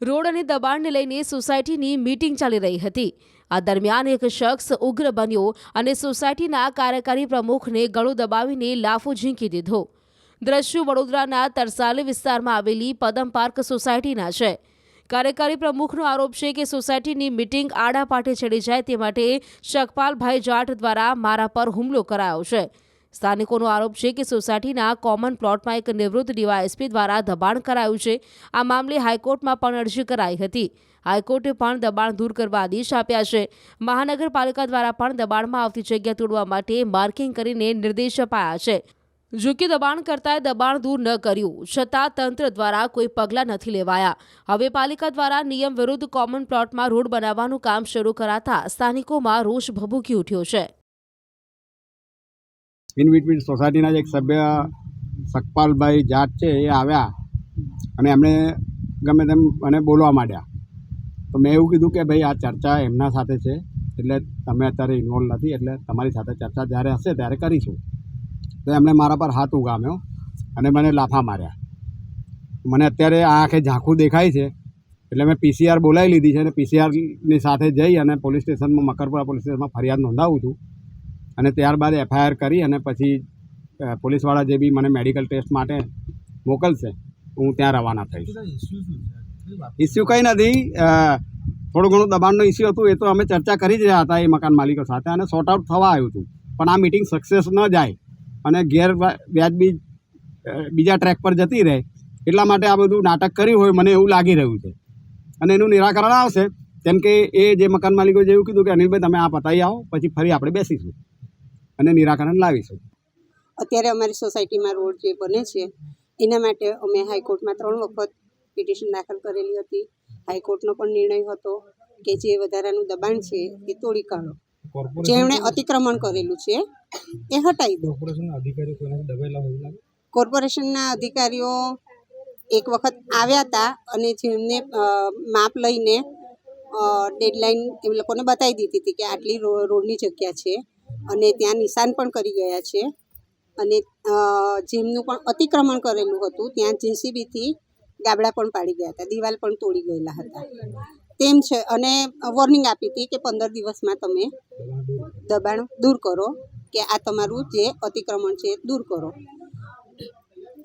Road અને દબાણને લઈને સોસાયટીની મીટિંગ ચાલી રહી હતી. આ દરમિયાન એક શખ્સ ઉગ્ર બન્યો અને સોસાયટીના કાર્યકારી પ્રમુખને ગળું દબાવીને લાફો ઝીંકી દીધો. દ્રશ્યો વડોદરાના તરસાલી વિસ્તારમાં આવેલી પદમ પાર્ક સોસાયટીના છે. કાર્યકારી પ્રમુખનો આરોપ છે કે સોસાયટીની મીટિંગ આડા પાટે ચડી જાય તે માટે શકપાલભાઈ જાટ દ્વારા મારા પર હુમલો કરાયો છે. સ્થાનિકોનો આરોપ છે કે સોસાયટીના કોમન પ્લોટમાં એક નિવૃત્ત ડીવાયએસપી દ્વારા દબાણ કરાયું છે. આ મામલે હાઈકોર્ટમાં પણ અરજી કરાઈ હતી. હાઈકોર્ટે પણ દબાણ દૂર કરવા આદેશ આપ્યા છે. મહાનગરપાલિકા દ્વારા પણ દબાણમાં આવતી જગ્યા તોડવા માટે માર્કિંગ કરીને નિર્દેશ અપાયા છે. જો કે દબાણ કરતાએ દબાણ દૂર ન કર્યું, છતાં તંત્ર દ્વારા કોઈ પગલાં નથી લેવાયા. હવે પાલિકા દ્વારા નિયમ વિરુદ્ધ કોમન પ્લોટમાં રોડ બનાવવાનું કામ શરૂ કરાતા સ્થાનિકોમાં રોષ ભભૂકી ઉઠ્યો છે. ઇન બિટવીન સોસાયટીના જ એક સભ્ય સકપાલભાઈ જાટ છે એ આવ્યા અને એમણે ગમે તેમ મને બોલવા માંડ્યા. તો મેં એવું કીધું કે ભાઈ, આ ચર્ચા એમના સાથે છે, એટલે તમે અત્યારે ઇન્વોલ્વ નથી, એટલે તમારી સાથે ચર્ચા જ્યારે હશે ત્યારે કરીશું. તો એમણે મારા પર હાથ ઉગામ્યો અને મને લાફા માર્યા. મને અત્યારે આ આંખે ઝાંખું દેખાય છે, એટલે મેં પીસીઆર બોલાવી લીધી છે અને પીસીઆરની સાથે જઈ અને પોલીસ સ્ટેશનમાં, મકરપુરા પોલીસ સ્ટેશનમાં ફરિયાદ નોંધાવું છું. અને ત્યારબાદ એફઆઈઆર કરી અને પછી પોલીસવાળા જે બી મને મેડિકલ ટેસ્ટ માટે મોકલશે હું ત્યાં રવાના થઈશ. ઇસ્યુ કંઈ નથી. થોડું ઘણું દબાણનો ઇસ્યુ હતું એ તો અમે ચર્ચા કરી જ રહ્યા હતા એ મકાન માલિકો સાથે અને સોર્ટ આઉટ થવા આવ્યું હતું. પણ આ મિટિંગ સક્સેસ ન જાય અને ગેર વ્યાજબી બીજા ટ્રેક પર જતી રહે એટલા માટે આ બધું નાટક કર્યું હોય મને એવું લાગી રહ્યું છે. અને એનું નિરાકરણ આવશે કેમ કે એ જે મકાન માલિકો જેવું કીધું કે અનિલભાઈ તમે આ પતાવી આવો પછી ફરી આપણે બેસીશું. અને નિરાકરણ લાવીશું અત્યારે અમારી સોસાયટીમાં રોડ જે બને છે એના માટે અમે હાઈકોર્ટમાં ત્રણ વખત પિટિશન દાખલ કરેલી હતી. હાઈકોર્ટનો પણ નિર્ણય હતો કે જે વધારાનું દબાણ છે એ તોડી કાઢો. જેમણે અતિક્રમણ કરેલું છે એ હટાવી દો. કોર્પોરેશનના અધિકારીઓ એક વખત આવ્યા હતા અને જેમને માપ લઈને ડેડલાઇન એ લોકોને બતાવી દીધી હતી કે આટલી રો- રોડની જગ્યા છે. અને ત્યાં નિશાન પણ કરી ગયા છે. અને જેમનું પણ અતિક્રમણ કરેલું હતું. ત્યાં જેસીબીથી ગાબડા પણ પાડી ગયા હતા. દિવાલ પણ તોડી ગયેલા હતા. તેમ છે, અને વોર્નિંગ આપી હતી કે પંદર દિવસમાં તમે દબાણ દૂર કરો, કે આ તમારું જે અતિક્રમણ છે દૂર કરો.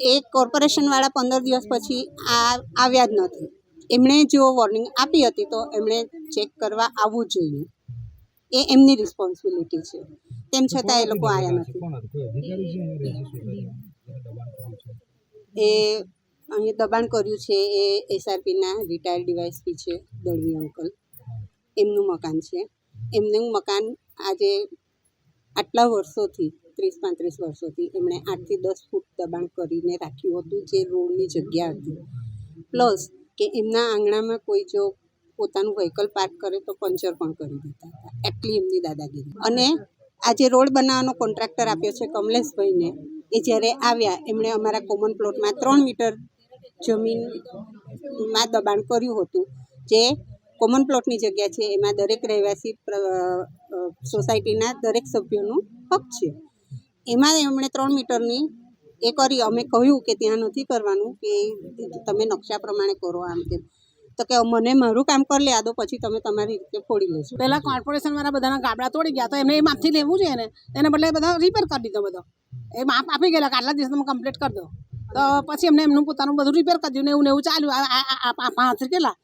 એ કોર્પોરેશનવાળા પંદર દિવસ પછી આ, આવ્યા જ નથી. એમણે જો વોર્નિંગ આપી હતી તો એમણે ચેક કરવા આવવું જોઈએ. એ એમની રિસ્પોન્સિબિલિટી છે. તેમ છતાં એ લોકો આવ્યા નથી. એ અહીં દબાણ કર્યું છે એ એસઆરપીના રિટાયર્ડ ડીવાયસપી છે દળવી અંકલ. એમનું મકાન છે. એમનું મકાન આજે આટલા વર્ષોથી ત્રીસ પાંત્રીસ વર્ષોથી એમણે આઠથી દસ ફૂટ દબાણ કરીને રાખ્યું હતું જે રોડની જગ્યા હતી. પ્લસ કે એમના આંગણામાં કોઈ જો પોતાનું વ્હીકલ પાર્ક કરે તો પંચર પણ કરી દેતા હતા. એટલી એમની દાદાગીરી. અને આ જે રોડ બનાવવાનો કોન્ટ્રાક્ટર આપ્યો છે કમલેશભાઈને. એ જ્યારે આવ્યા, એમણે અમારા કોમન પ્લોટમાં ત્રણ મીટર જમીનમાં દબાણ કર્યું હતું. જે કોમન પ્લોટની જગ્યા છે, એમાં દરેક રહેવાસી સોસાયટીના દરેક સભ્યોનું હક છે. એમાં એમણે ત્રણ મીટરની એ કરી. અમે કહ્યું કે ત્યાં નથી કરવાનું કે તમે નકશા પ્રમાણે કરો આમ તેમ. તો કે મને મારું કામ કરી લે, આ દો પછી તમે તમારી રીતે ફોડી લેશો પહેલાં કોર્પોરેશન વાળા બધાના ગાબડા તોડી ગયા તો એમને એ માપથી લેવું છે ને એને બદલે બધા રિપેર કરી દીધો બધો. એ માપ આપી ગયેલા આટલા દિવસ તમે કમ્પ્લીટ કરી દો. તો પછી એમને એમનું પોતાનું બધું રિપેર કરી દીધું ને એવું ને એવું ચાલ્યું. પાંચ કેટલા?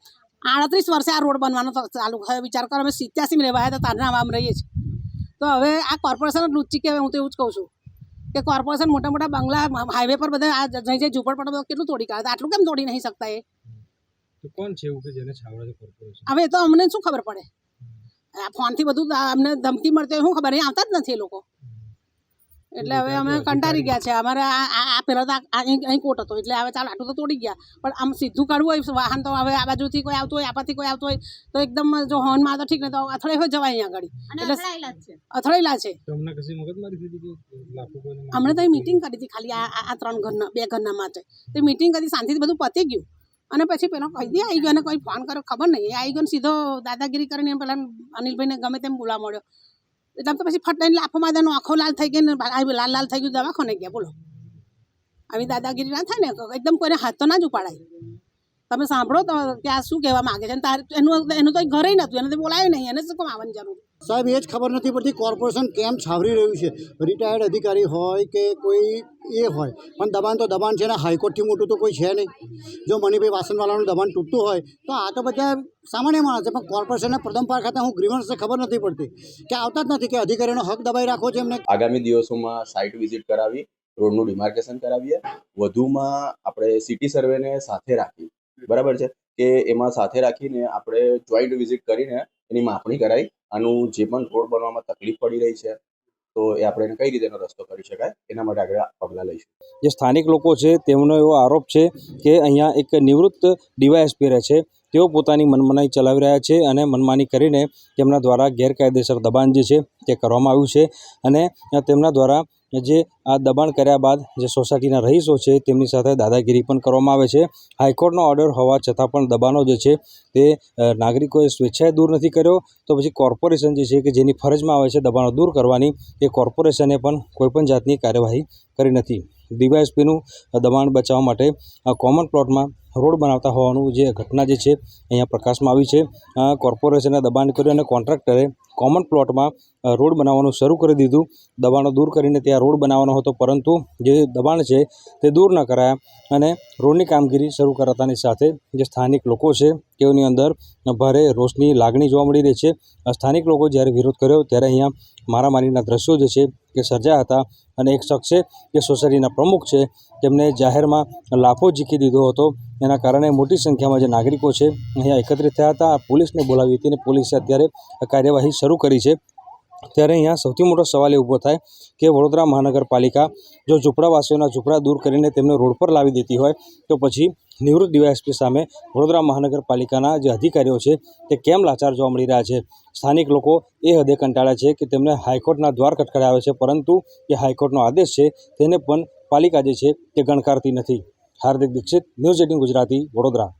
આડત્રીસ વર્ષે આ રોડ બનવાનો ચાલુ હવે વિચાર કરો, અમે સિત્યાસીમાં રહેવા આવ્યા તો તારના આમ રહીએ છીએ. તો હવે આ કોર્પોરેશન લુચ્ચી કહેવાય, હું તો એવું જ કહું છું. કે કોર્પોરેશન મોટા મોટા બંગલા હાઈવે પર બધા આ જઈ જઈ ઝૂંપડપટ્ટો બધો કેટલું તોડી કાઢે? આટલું કેમ તોડી નહીં શકતા એ? તો કોણ છે એવું કે જેને છાવડા કોર્પોરેશન હવે તો અમને શું ખબર પડે? આ ફોનથી બધું અમને ધમકી મળતી હોય શું ખબર? અહીં આવતા જ નથી એ લોકો. એટલે હવે અમે કંટાળી ગયા છે. અમારે આ પહેલાં તો અહીં કોટ હતો. એટલે હવે ચાલ આટલું તો તોડી ગયા. પણ આમ સીધું કાઢવું હોય વાહન તો હવે આ બાજુથી કોઈ આવતું હોય આપાથી કોઈ આવતું હોય તો એકદમ જો હોર્નમાં તો ઠીક ને તો અથડાઈ હોય જવાય અહીંયા આગળ. એટલે અથડાયેલા છે. હમણાં તો એ મિટિંગ કરી હતી ખાલી આ આ- આ ત્રણ ઘરના બે ઘરના માટે. તે મિટિંગ કરી શાંતિથી બધું પતી ગયું. અને પછી પેલો કહી દે આવી ગયો અને કોઈ ફોન કર્યો, ખબર નહીં. આવી ગયો સીધો દાદાગીરી કરીને પેલા અનિલભાઈને ગમે તેમ બોલાવા મળ્યો એટલે તો પછી ફટાઈને લાફો માદાનો આંખો લાલ થઈ ગઈ ને લાલ લાલ થઈ ગયું, દવાખાને ગયા, બોલો. આવી દાદાગીરી ના થાય ને એકદમ કોઈને હાથ તો ના જ ઉપાડાય. તમે સાંભળો તો કે શું કહેવા માગે છે? તાર એનું એનું તો ઘરે નહોતું એને તો બોલાયું નહીં, એને શું કામ આવવાની જરૂર? સાહેબ, એ જ ખબર નથી પડતી કોર્પોરેશન કેમ છાવરી રહ્યું છે? રિટાયર્ડ અધિકારી હોય કે કોઈ એ હોય, પણ દબાણ તો દબાણ છે ને હાઈકોર્ટથી મોટું તો કોઈ છે નહીં. જો મણિભાઈ વાસણવાલાનું દબાણ તૂટતું હોય, તો આ તો બધા સામાન્ય માણસ છે, પણ કોર્પોરેશનના પ્રથમ પાર ખાતે હું ગ્રીવન્સને ખબર નથી પડતી. કે આવતા જ નથી કે અધિકારીનો હક દબાઈ રાખવો છે એમને? આગામી દિવસોમાં સાઇટ વિઝિટ કરાવી, રોડનું ડિમાર્કેશન કરાવીએ. વધુમાં આપણે સિટી સર્વેને સાથે રાખી. બરાબર છે? કે એમાં સાથે રાખીને આપણે જોઈન્ટ વિઝિટ કરીને એની માપણી કરાવી આનું જે પણ રોડ બનવામાં તકલીફ પડી રહી છે, તો એ આપણે એને કઈ રીતે એનો રસ્તો કરી શકાય? એના માટે આગળ પગલાં લઈશું. જે સ્થાનિક લોકો છે, તેમનો એવો આરોપ છે કે અહીંયા એક નિવૃત્ત ડીવાયએસપી રહે છે. તેઓ પોતાની મનમાની ચલાવી રહ્યા છે અને મનમાની કરીને તેમના દ્વારા ગેરકાયદેસર દબાણ જે છે, તે કરવામાં આવ્યું છે અને તેમના દ્વારા જે આ દબાણ કર્યા બાદ જે સોસાયટીના રહીશો છે, તેમની સાથે દાદાગીરી પણ કરવામાં આવે છે. હાઈકોર્ટનો ઓર્ડર હોવા છતાં પણ દબાણો જે છે, તે નાગરિકોએ સ્વેચ્છાએ દૂર નથી કર્યો. તો પછી કોર્પોરેશન જે છે કે જેની ફરજમાં આવે છે દબાણો દૂર કરવાની, એ કોર્પોરેશને પણ કોઈપણ જાતની કાર્યવાહી કરી નથી. ડીવાયએસપીનું દબાણ બચાવવા માટે કોમન પ્લોટમાં રોડ બનાવતા હોવાનું જે ઘટના જે છે, અહીંયા પ્રકાશમાં આવી છે. કોર્પોરેશને દબાણ કર્યું અને કોન્ટ્રાક્ટરે કોમન પ્લોટમાં રોડ બનાવવાનું શરૂ કરી દીધું. દબાણો દૂર કરીને ત્યાં રોડ બનાવવાનો હતો, પરંતુ જે દબાણ છે તે દૂર ન કરાયા અને રોડની કામગીરી શરૂ કરાતાની સાથે જે સ્થાનિક લોકો છે તેઓની અંદર ભારે રોષની લાગણી જોવા મળી રહી છે. સ્થાનિક લોકો જ્યારે વિરોધ કર્યો ત્યારે અહીંયા મારામારીના દ્રશ્યો જે છે તે સર્જાયા હતા અને એક શખ્સે જે સોસાયટીના પ્રમુખ છે તેમને જાહેરમાં લાફો ઝીકી દીધો હતો. એના કારણે મોટી સંખ્યામાં જે નાગરિકો છે, અહીંયા એકત્રિત થયા હતા. પોલીસને બોલાવી હતી અને પોલીસે અત્યારે કાર્યવાહી શરૂ કરી છે. ત્યારે અહીંયા સૌથી મોટો સવાલ એ ઊભો થાય કે વડોદરા મહાનગરપાલિકા જો ઝૂંપડાવાસીઓના ઝૂંપડા દૂર કરીને તેમને રોડ પર લાવી દેતી હોય, તો પછી નિવૃત્ત ડીવાયએસપી સામે વડોદરા મહાનગરપાલિકાના જે અધિકારીઓ છે, તે કેમ લાચાર જોવા મળી રહ્યા છે? સ્થાનિક લોકો એ હદે કંટાળ્યા છે કે તેમને હાઈકોર્ટના દ્વાર ખટખડાવે છે, પરંતુ જે હાઈકોર્ટનો આદેશ છે, તેને પણ પાલિકા જે છે, તે ગણકારતી નથી. Hardik Dixit, news eighteen Gujarati, Vadodara.